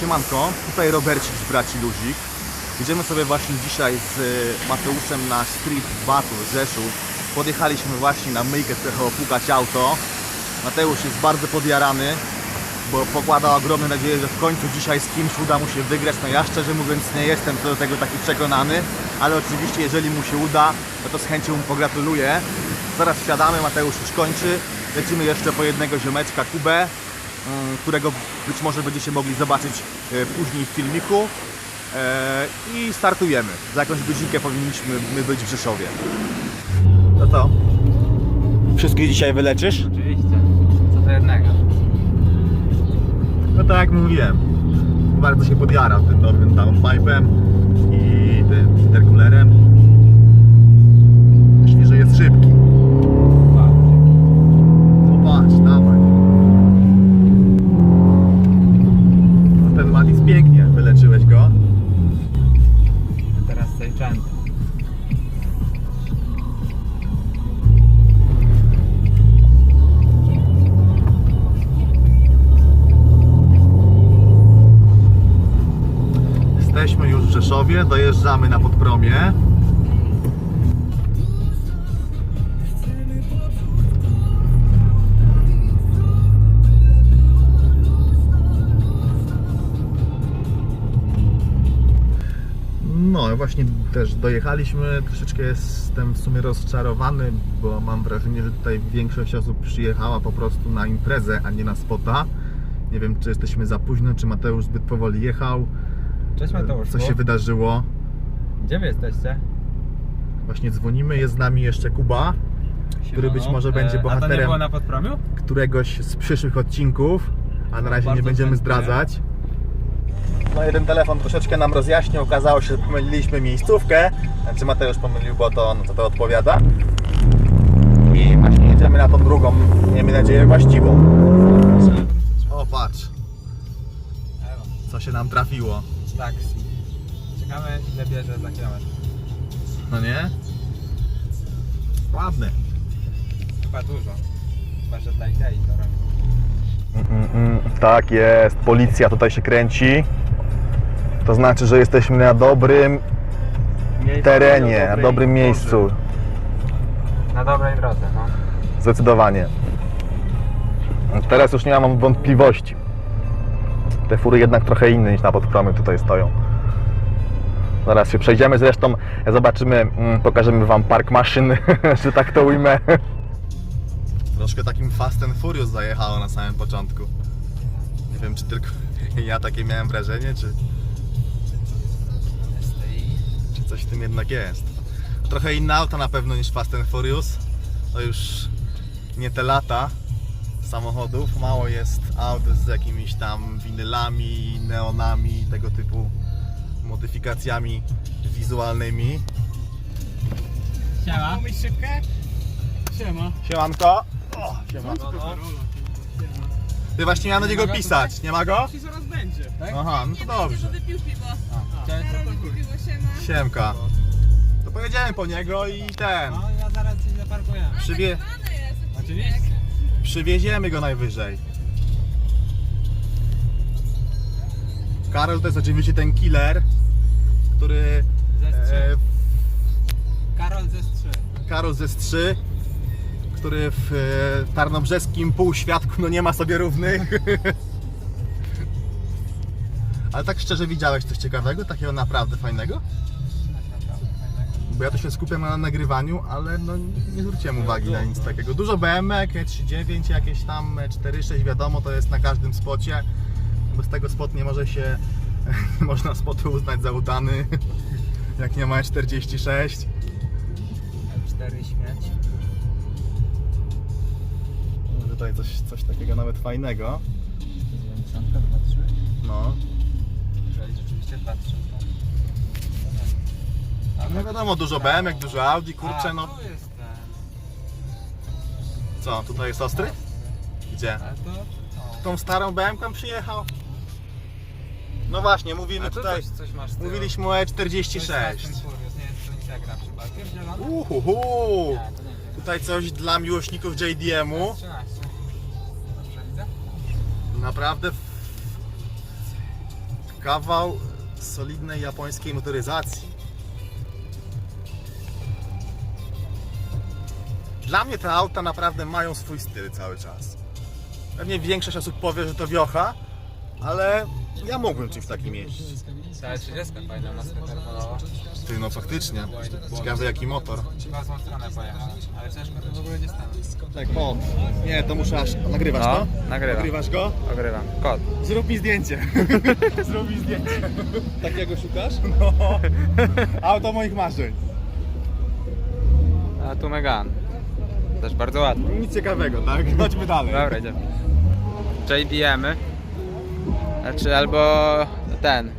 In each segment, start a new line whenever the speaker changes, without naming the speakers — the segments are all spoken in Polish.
Siemanko, tutaj Robercik z Braci Luzik. Idziemy sobie właśnie dzisiaj z y, Mateuszem na street Batur, Rzeszów. Podjechaliśmy właśnie na myjkę trochę opłukać auto. Mateusz jest bardzo podjarany, bo pokłada ogromne nadzieję, że w końcu dzisiaj z kimś uda mu się wygrać. No ja szczerze mówiąc nie jestem co do tego taki przekonany, ale oczywiście jeżeli mu się uda, no to z chęcią mu pogratuluję. Zaraz wsiadamy, Mateusz już kończy. Lecimy jeszcze po jednego ziomeczka, Kubę, którego być może będziecie mogli zobaczyć e, później w filmiku. E, I startujemy. Za jakąś godzinkę powinniśmy my być w Rzeszowie. No to? Wszystkie dzisiaj wyleczysz?
Oczywiście. Co do jednego.
No tak jak mówiłem, bardzo się podjarał tym nowym downpipe'em i tym interkulerem. Myślę, że jest szybki. Rzeszowie, dojeżdżamy na podpromie. No właśnie też dojechaliśmy. Troszeczkę jestem w sumie rozczarowany, bo mam wrażenie, że tutaj większość osób przyjechała po prostu na imprezę, a nie na spota. Nie wiem, czy jesteśmy za późno, czy Mateusz zbyt powoli jechał.
Cześć Mateusz.
Co się wydarzyło?
Gdzie wy jesteście?
Właśnie dzwonimy, jest z nami jeszcze Kuba, który być może będzie
E, A to nie
bohaterem
było na podpromiu?
któregoś z przyszłych odcinków, a na razie nie będziemy
chętnie.
zdradzać. No jeden telefon troszeczkę nam rozjaśnił, okazało się, że pomyliliśmy miejscówkę. Znaczy Mateusz pomylił, bo to, no to, to odpowiada. I właśnie jedziemy na tą drugą, miejmy nadzieję, właściwą. O, patrz, co się nam trafiło.
Taksi. Czekamy ile bierze za kilometr.
No nie? Ładny.
Chyba dużo. Chyba, że dla Ikei to robi.
Tak jest, policja tutaj się kręci. To znaczy, że jesteśmy na dobrym terenie, na dobrym miejscu.
Na dobrej drodze, no.
Zdecydowanie. Teraz już nie mam wątpliwości. Te fury jednak trochę inne niż na podpromie tutaj stoją. Zaraz się przejdziemy, zresztą zobaczymy, mm, pokażemy Wam park maszyn, że tak to ujmę. Troszkę takim Fast and Furious zajechało na samym początku. Nie wiem, czy tylko ja takie miałem wrażenie, czy, czy coś w tym jednak jest. Trochę inne auto na pewno niż Fast and Furious. To już nie te lata samochodów. Mało jest aut z jakimiś tam winylami, neonami, tego typu modyfikacjami wizualnymi.
Siema.
Mówisz szybkę? Siema.
Siemanko. O, siema.
No, no.
Ty właśnie miałem na niego pisać, nie ma go?
I zaraz będzie.
Aha, no to dobrze.
Wypił piwo.
Cześć.
Karol wypił piwo, siema.
Siemka. To pojedziemy po niego i ten.
No, ja zaraz coś zaparkuję.
Przywie...
Oczywiście.
odcinek.
Przywieziemy go najwyżej. Karol to jest oczywiście ten killer, który. E.
Karol ze strzy.
Karol ze Strzy, który w e, tarnobrzeskim półświadku no nie ma sobie równych. Ale tak szczerze widziałeś coś ciekawego, takiego naprawdę fajnego? Bo ja to się skupiam na nagrywaniu, ale no nie zwróciłem uwagi na nic takiego. Dużo BMW, 3.9, jakieś tam 4.6, wiadomo, to jest na każdym spocie. Bez tego spot nie może się, nie można spotu uznać za udany, jak nie ma 46.
M4 śmieć.
No, Tutaj coś, coś takiego nawet fajnego.
90, 23.
No.
Jeżeli rzeczywiście 23 to...
No wiadomo, dużo BMW, dużo Audi, kurczę,
A,
no.
tu jest ten.
Co, tutaj jest ostry? Gdzie?
Ale to... O.
Tą starą BMW przyjechał? No właśnie, mówimy
A tu
tutaj,
coś, coś masz z tyłu.
mówiliśmy o
To jest
E46.
Fast and Furious, Nie wiem, czy to nie zagra przypadkiem zielony?
Uhuhu!
Nie, to nie wiem.
Tutaj coś dla miłośników JDM-u.
13. Dobrze widzę?
Naprawdę Kawał solidnej japońskiej motoryzacji. Dla mnie te auta naprawdę mają swój styl cały czas. Pewnie większość osób powie, że to wiocha, ale ja mógłbym czymś takim jeździć.
Cała 30 fajna maska karbonowa.
Ty, no faktycznie. Ciekawy jaki motor.
Chyba w złą stronę pojechała, ale ciężko to w ogóle nie.
Tak, o. Nie, to muszę aż... Nagrywasz
No,
to?
nagrywam.
Nagrywasz go?
Ogrywam. Kod.
Zrób mi zdjęcie. Zrób mi zdjęcie. Takiego szukasz? No. Auto moich marzeń.
A tu Megan. Też bardzo ładny.
Nic ciekawego, tak? Chodźmy dalej.
Dobra, idziemy. JDM. -y. Znaczy albo ten.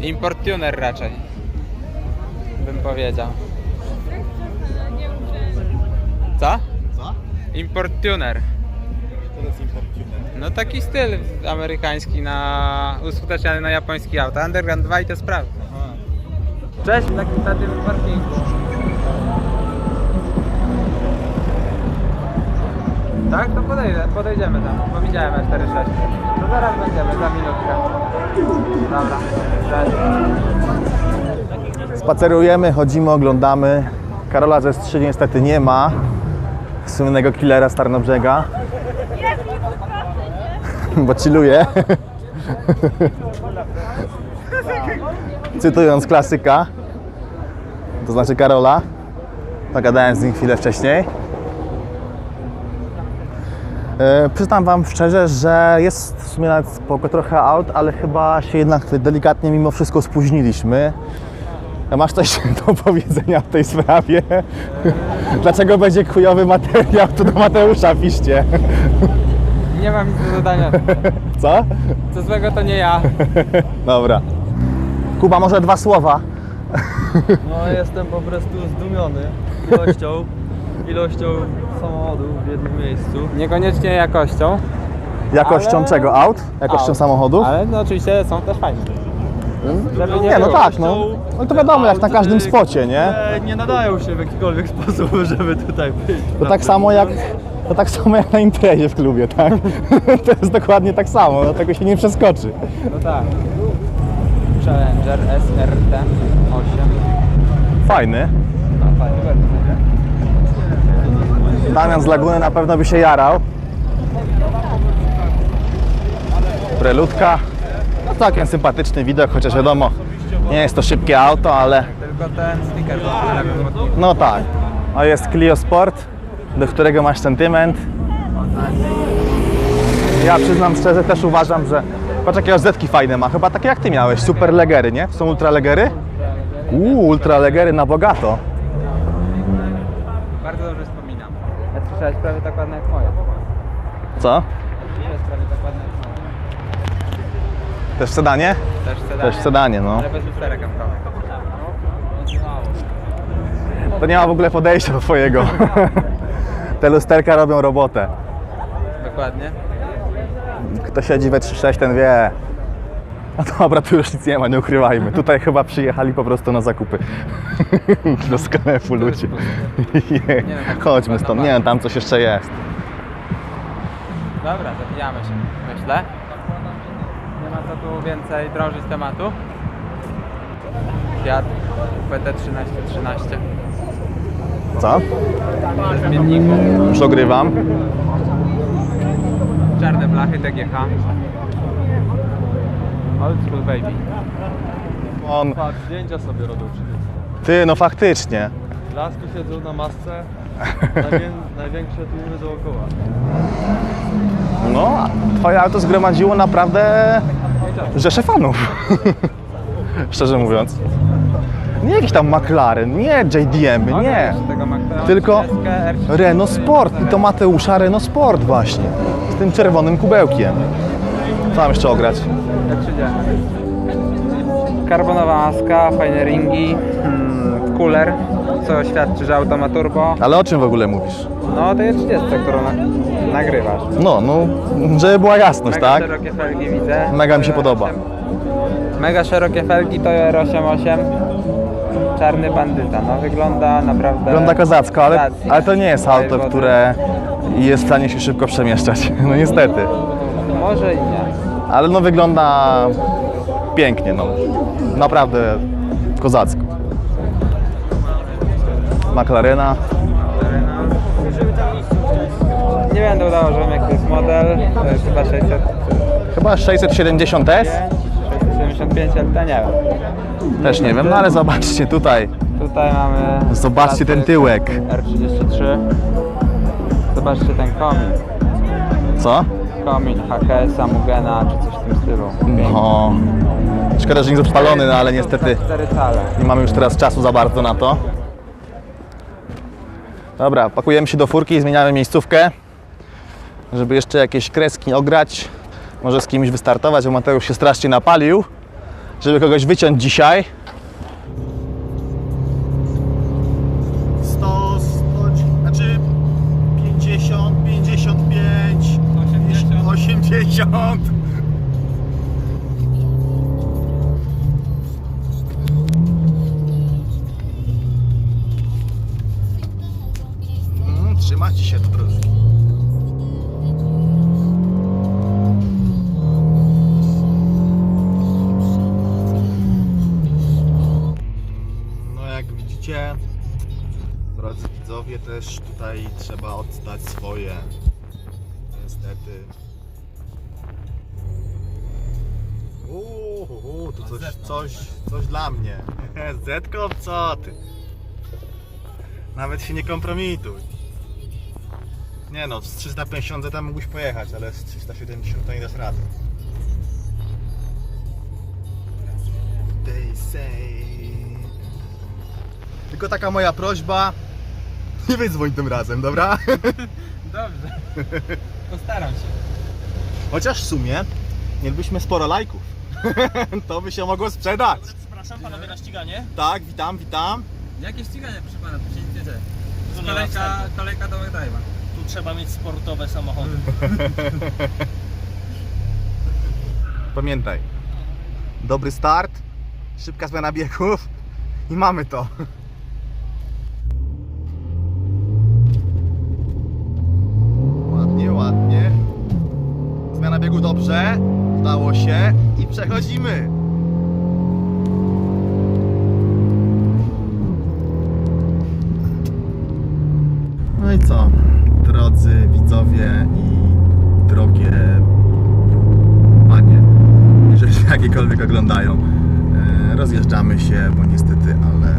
Import tuner raczej. Bym powiedział. Co?
Co?
Import tuner.
To jest importuner.
No taki styl amerykański na uskuteczniany na japoński auta. Underground 2 i to sprawdza. Cześć, na, na tym parkingu. Tak, to podejdę, podejdziemy tam, bo widziałem E46. To zaraz będziemy, za minutkę. Dobra, cześć.
Spacerujemy, chodzimy, oglądamy. Karola ze Strzy niestety nie ma. Słynnego killera z Tarnobrzega. Bo chilluje. Cytując klasyka, to znaczy Karola. Pogadałem z nim chwilę wcześniej. E, Przyznam Wam szczerze, że jest w sumie nawet spoko trochę aut, ale chyba się jednak delikatnie mimo wszystko spóźniliśmy. Masz coś do powiedzenia w tej sprawie? Dlaczego będzie chujowy materiał, to do Mateusza piszcie.
Nie mam nic do dodania.
Co?
Co złego to nie ja.
Dobra. Kuba, może dwa słowa?
No jestem po prostu zdumiony ilością, ilością samochodów w jednym miejscu.
Niekoniecznie jakością.
Jakością
Ale-
czego? Aut? Jakością
Aut.
samochodów?
Ale no oczywiście są też fajne. Żeby nie,
Nie, no tak, no. No to wiadomo, jak na każdym spocie, nie?
nie nadają się w jakikolwiek sposób, żeby tutaj być.
To tak samo jak, to tak samo jak na imprezie w klubie, tak? To jest dokładnie tak samo, do tego się nie przeskoczy.
No tak. Challenger SRT 8.
Fajny.
No fajny
Damian z Laguny na pewno by się jarał. Preludka. No całkiem sympatyczny widok, chociaż wiadomo, nie jest to szybkie auto, ale
Tylko ten sticker
no tak. A jest Clio Sport, do którego masz sentyment. Ja przyznam szczerze, też uważam, że patrz jakie OZ-ki fajne ma, chyba takie jak ty miałeś, super legery, nie? Są ultralegery? Uuu, ultralegery na bogato.
Bardzo dobrze wspominam. Ja słyszałeś prawie tak ładne jak moje.
Co?
Nie jest prawie tak ładne jak moje.
Też w sedanie?
Też sedanie.
Też w sedanie, no.
Ale bez lusterek.
To nie ma w ogóle podejścia do twojego. Te lusterka robią robotę.
Dokładnie.
Kto siedzi we 3.6, ten wie. No dobra, tu już nic nie ma, nie ukrywajmy. Tutaj chyba przyjechali po prostu na zakupy. Do sklepu ludzie. Chodźmy stąd. Nie wiem, tam coś jeszcze jest.
Dobra, zabijamy się, myślę. Nie ma co tu więcej drążyć tematu. Fiat PT 1313
Co? Już ogrywam.
Czarne blachy TGH. Old school baby.
On,
Patrz, zdjęcia sobie robią
ty, no faktycznie.
Laski siedzą na masce, najwię, największe tłumy dookoła.
No, twoje auto zgromadziło naprawdę rzesze fanów. Szczerze mówiąc. Nie jakiś tam McLaren, nie JDM, nie. Tylko
30, R30.
Renault Sport i to Mateusza Renault Sport właśnie. Z tym czerwonym kubełkiem. Co mam jeszcze ograć?
R30. Karbonowa maska, fajne ringi, hmm, cooler, co świadczy, że auto ma turbo.
Ale o czym w ogóle mówisz?
No to jest 30, którą na, nagrywasz.
No, no, żeby była jasność,
Mega
tak?
szerokie felgi widzę.
Mega mi się podoba.
Mega szerokie felgi to R88. Czarny bandyta, no wygląda naprawdę...
Wygląda kozacko, ale, ale to nie jest auto, które jest w stanie się szybko przemieszczać. No niestety.
Może i nie.
Ale no wygląda pięknie, no. Naprawdę kozacko. McLarena.
Nie będę udawał, że wiem jaki to jest model. To jest chyba 600,
Chyba 670S?
675, ale to nie wiem.
Też nie wiem, no ale zobaczcie tutaj.
Tutaj mamy...
Zobaczcie ten
klasyk
tyłek.
R33. Zobaczcie ten komin.
Co?
Komin HKS, Mugena czy coś w tym stylu.
No. Szkoda, że nie jest odpalony, no ale niestety
4 cale.
nie mamy już teraz czasu za bardzo na to. Dobra, pakujemy się do furki i zmieniamy miejscówkę, żeby jeszcze jakieś kreski ograć. Może z kimś wystartować, bo Mateusz się strasznie napalił, żeby kogoś wyciąć dzisiaj.
80.
Mm, trzymacie się to troszkę. No jak widzicie, drodzy widzowie, też tutaj trzeba oddać swoje. Niestety. Uuu, tu coś, coś, coś dla mnie. Zetko, co ty? Nawet się nie kompromituj. Nie no, z 350 Z mógłbyś pojechać, ale z 370 to nie dasz rady. They say... Tylko taka moja prośba, nie wydzwoń tym razem, dobra?
Dobrze. Postaram się.
Chociaż w sumie mielibyśmy sporo lajków. to by się mogło sprzedać.
Zapraszam panowie na ściganie.
Tak, witam, witam.
Jakie ściganie, proszę pana, tu się nic nie dzieje.
Tu
Kolejka, kolejka do.
Tu trzeba mieć sportowe samochody.
Pamiętaj, dobry start, szybka zmiana biegów i mamy to. Ładnie, ładnie. Zmiana biegu dobrze, udało się przechodzimy. No i co, drodzy widzowie i drogie panie, jeżeli jakiekolwiek oglądają. E, Rozjeżdżamy się, bo niestety, ale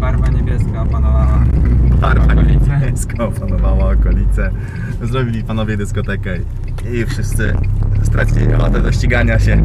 Barwa niebieska opanowała.
barwa
Okolice.
niebieska opanowała okolice. Zrobili panowie dyskotekę i wszyscy stracili ochotę do ścigania się.